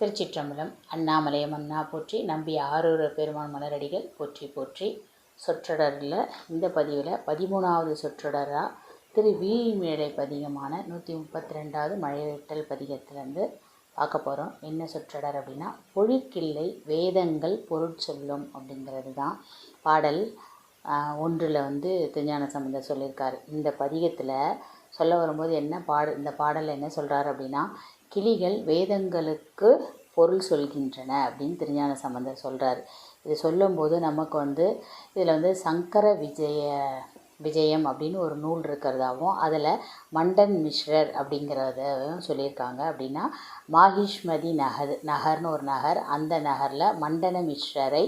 திருச்சிற்றம்பலம் அண்ணாமலையம் அண்ணா போற்றி நம்பி ஆரூர பெருமான் மலரடிகள் போற்றி போற்றி. சொற்றொடரில் இந்த பதிவில் பதிமூணாவது சொற்றொடராக திரு வீழ்மேடை பதிகமான நூற்றி முப்பத்தி ரெண்டாவது மழைவெட்டல் பதிகத்திலேருந்து பார்க்க போகிறோம். என்ன சொற்றொடர் அப்படின்னா பொழிக்கில்லை வேதங்கள் பொருட்சொல்லும் அப்படிங்கிறது தான் பாடல். ஒன்றில் வந்து திருஞான சம்பந்தர் சொல்லியிருக்காரு. இந்த பதிகத்தில் சொல்ல வரும்போது என்ன பாடல் இந்த பாடலில் என்ன சொல்கிறார் அப்படின்னா கிளிகள் வேதங்களுக்கு பொருள் சொல்கின்றன அப்படின்னு திருஞான சம்பந்தர் சொல்கிறார் இது சொல்லும்போது நமக்கு வந்து இதில் வந்து சங்கர விஜய விஜயம் அப்படின்னு ஒரு நூல் இருக்கிறதாகவும் அதில் மண்டன் மிஸ்ரர் அப்படிங்கிறதையும் சொல்லியிருக்காங்க. அப்படின்னா மாஹிஷ்மதி நகர் நகர்னு ஒரு நகர் அந்த நகரில் மண்டன மிஸ்ரரை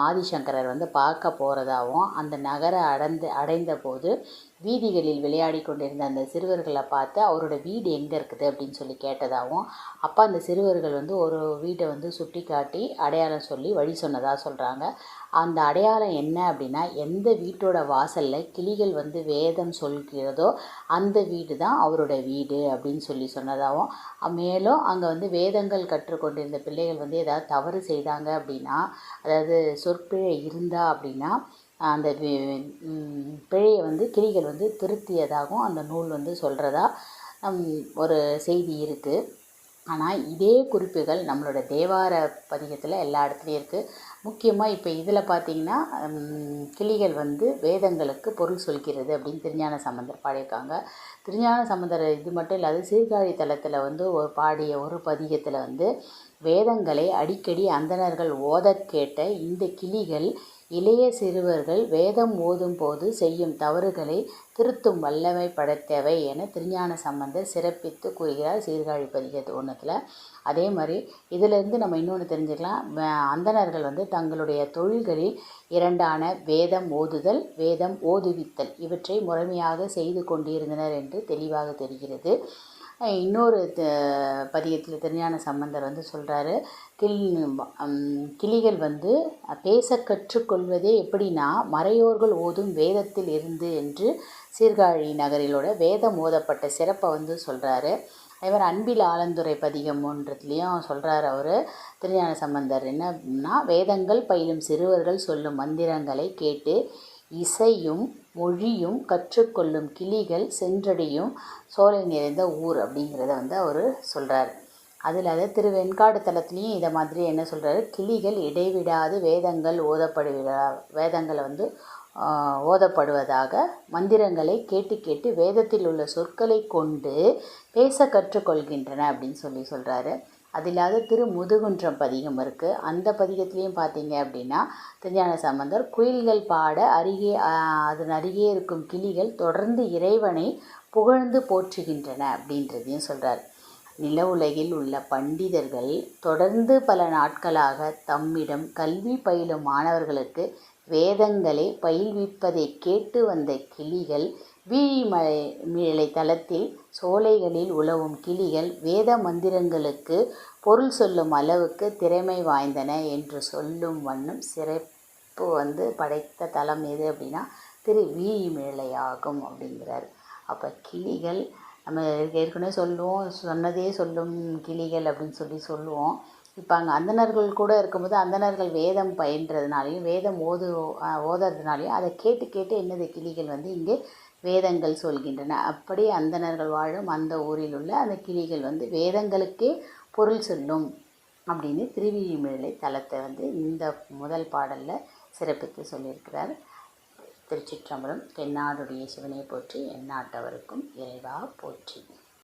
ஆதிசங்கரர் வந்து பார்க்க போகிறதாகவும் அந்த நகரை அடைந்து அடைந்த போது வீதிகளில் விளையாடி கொண்டிருந்த அந்த சிறுவர்களை பார்த்து அவரோட வீடு எங்கே இருக்குது? அப்படின்னு சொல்லி கேட்டதாகவும் அப்போ அந்த சிறுவர்கள் வந்து ஒரு வீட்டை வந்து சுட்டி காட்டி அடையாளம் சொல்லி வழி சொன்னதாக சொல்கிறாங்க அந்த அடையாளம் என்ன அப்படின்னா எந்த வீட்டோட வாசலில் கிளிகள் வந்து வேதம் சொல்கிறதோ அந்த வீடு தான் அவரோட வீடு அப்படின்னு சொல்லி சொன்னதாகவும் மேலும் அங்கே வந்து வேதங்கள் கற்றுக்கொண்டிருந்த பிள்ளைகள் வந்து ஏதாவது தவறு செய்தாங்க அப்படின்னா அதாவது சொற்பிழை இருந்தா அப்படின்னா அந்த பிழையை வந்து கிளிகள் வந்து திருத்தியதாகவும் அந்த நூல் வந்து சொல்கிறதா ஒரு செய்தி இருக்குது ஆனால் இதே குறிப்புகள் நம்மளோட தேவார பதிகத்தில் எல்லா இடத்துலையும் இருக்குது முக்கியமாக இப்போ இதில் பார்த்திங்கன்னா கிளிகள் வந்து வேதங்களுக்கு பொருள் சொல்கிறது அப்படின்னு திருஞான சம்பந்தர் பாடியிருக்காங்க. திருஞான சம்பந்தர் இது மட்டும் இல்லாத சீர்காழி தலத்தில் வந்து ஒரு பாடிய ஒரு பதிகத்தில் வந்து வேதங்களை அடிக்கடி அந்தணர்கள் ஓத கேட்ட இந்த கிளிகள் இளைய சிறுவர்கள் வேதம் ஓதும் போது செய்யும் தவறுகளை திருத்தும் வல்லமை படைத்தவை என திருஞான சம்பந்தர் சிறப்பித்து கூறுகிறார் சீர்காழி பதிகத்து ஒன்றுத்தில் அதே மாதிரி இதிலிருந்து நம்ம இன்னொன்று தெரிஞ்சுக்கலாம். அந்தணர்கள் வந்து தங்களுடைய தொழில்களில் இரண்டான வேதம் ஓதுதல் வேதம் ஓதுவித்தல் இவற்றை முறைமையாக செய்து கொண்டிருந்தனர் என்று தெளிவாக தெரிகிறது. இன்னொரு பதியத்தில் திருஞான சம்பந்தர் வந்து சொல்கிறாரு கிள் கிளிகள் வந்து பேச கற்றுக்கொள்வதே எப்படின்னா மறையோர்கள் ஓதும் வேதத்தில் இருந்து என்று சீர்காழி நகரிலோட வேதம் ஓதப்பட்ட சிறப்பை வந்து சொல்கிறாரு அதேமாதிரி அன்பில் ஆலந்துறை பதிகம் ஒன்றத்துலேயும் சொல்கிறார் அவர் திருஞான சம்பந்தர். என்னன்னா வேதங்கள் பயிலும் சிறுவர்கள் சொல்லும் மந்திரங்களை கேட்டு இசையும் மொழியும் கற்றுக்கொள்ளும் கிளிகள் சென்றடையும் சோலை நிறைந்த ஊர் அப்படிங்கிறத வந்து அவர் சொல்கிறார் அதில் அது திரு வெண்காடு தலத்துலேயும் இதை மாதிரி என்ன சொல்கிறாரு கிளிகள் இடைவிடாது வேதங்கள் ஓதப்படுகிறா வேதங்களை வந்து ஓதப்படுவதாக மந்திரங்களை கேட்டு கேட்டு வேதத்தில் உள்ள சொற்களை கொண்டு பேச கற்றுக்கொள்கின்றன அப்படின்னு சொல்லி சொல்கிறாரு அது இல்லாத திரு முதுகுன்றம் பதிகம் இருக்குது அந்த பதிகத்துலேயும் பார்த்தீங்க அப்படின்னா திருஞான சம்பந்தர் குயில்கள் பாட அருகே அதன் அருகே இருக்கும் கிளிகள் தொடர்ந்து இறைவனை புகழ்ந்து போற்றுகின்றன அப்படின்றதையும் சொல்கிறார் நில உலகில் உள்ள பண்டிதர்கள் தொடர்ந்து பல நாட்களாக தம்மிடம் கல்வி பயிலும் மாணவர்களுக்கு வேதங்களை பயில்விப்பதை கேட்டு வந்த கிளிகள் வீழிமலை மிழலை தளத்தில் சோலைகளில் உலவும் கிளிகள் வேத மந்திரங்களுக்கு பொருள் சொல்லும் அளவுக்கு திறமை வாய்ந்தன என்று சொல்லும் வண்ணம் சிறப்பு வந்து படைத்த தலம் எது அப்படின்னா திரு வீழிமிழலையாகும் அப்படிங்கிறார். அப்போ கிளிகள் நம்ம ஏற்கனவே சொல்லுவோம் சொன்னதே சொல்லும் கிளிகள் அப்படின்னு சொல்லி சொல்லுவோம். இப்போ அங்கே அந்தணர்கள் கூட இருக்கும்போது அந்தணர்கள் வேதம் பயின்றதுனாலையும் வேதம் ஓது ஓதுறதுனாலையும் அதை கேட்டு கேட்டு என்னது கிளிகள் வந்து இங்கே வேதங்கள் சொல்கின்றன. அப்படி அந்தணர்கள் வாழும் அந்த ஊரில் உள்ள அந்த கிளிகள் வந்து வேதங்களுக்கே பொருள் சொல்லும் அப்படின்னு திருவிழிமிழலை தலத்தை வந்து இந்த முதல் பாடலில் சிறப்பித்து சொல்லியிருக்கிறார். திருச்சிற்றம்பலம் தென்னாடுடைய சிவனை போற்றி எந்நாட்டவருக்கும் இறைவா போற்றி.